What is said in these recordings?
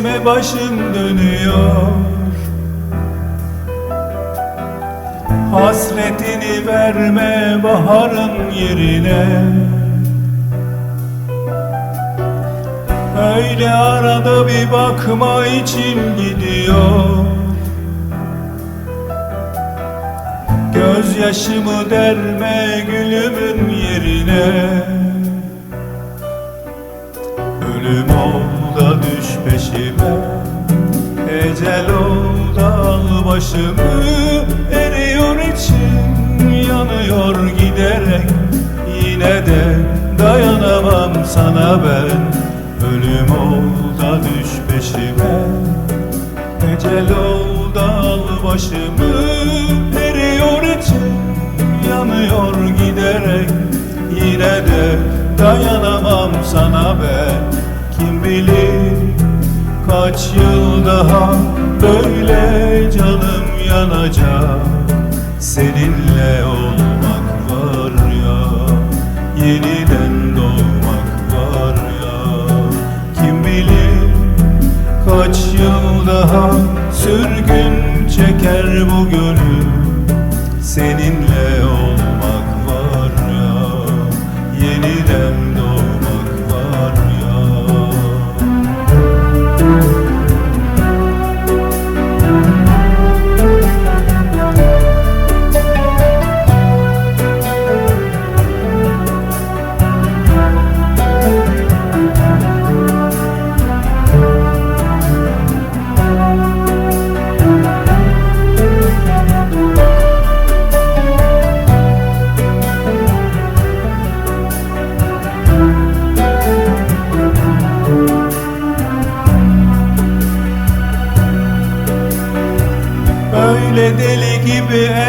esme başım dönüyor. Hasretini verme baharın yerine. Öyle arada bir bakma içim gidiyor. Gözyaşımı derme gülümün yerine. Ölüm ol da düş peşime. Ecel ol da al başımı Eriyor içim yanıyor giderek. Yine de dayanamam sana ben. Ölüm ol da düş peşime. Ecel ol da al başımı Eriyor içim yanıyor giderek. Yine de dayanamam sana ben Kim bilir kaç yıl daha Böyle canım yanacak. Seninle olmak var ya Yeniden doğmak var ya. Kim bilir Kaç yıl daha sürgün çeker bu gönül. Seninle olmak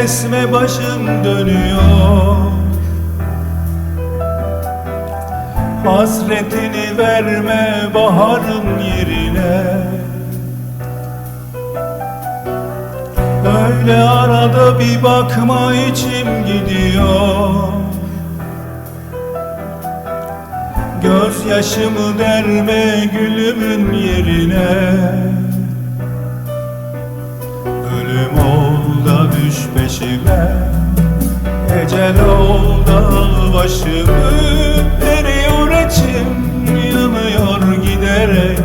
esme başım dönüyor. Hasretini verme baharın yerine. Öyle arada bir bakma içim gidiyor. Gözyaşımı derme gülümün yerine peşime. Ecel ol da al başımı Eriyor içim yanıyor giderek.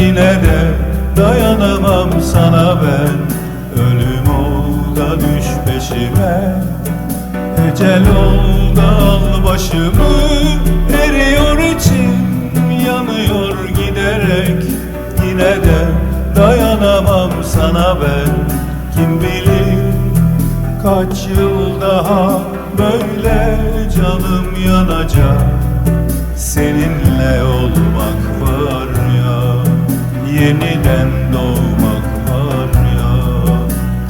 Yine de dayanamam sana ben. Ölüm ol da düş peşime. Ecel ol da al başımı Eriyor içim yanıyor giderek. Yine de dayanamam sana ben. Kim bilir kaç yıl daha Böyle canım yanacak. Seninle olmak var ya Yeniden doğmak var ya.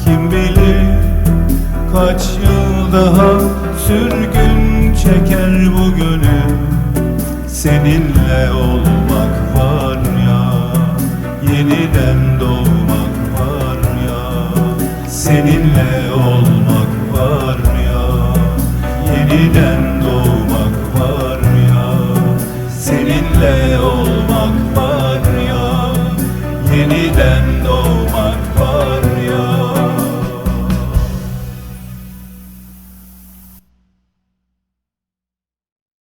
Kim bilir Kaç yıl daha sürgün çeker bu gönül. Seninle olmak var ya Yeniden doğmak var ya. Seninle Yeniden doğmak var ya Seninle olmak var ya Yeniden doğmak var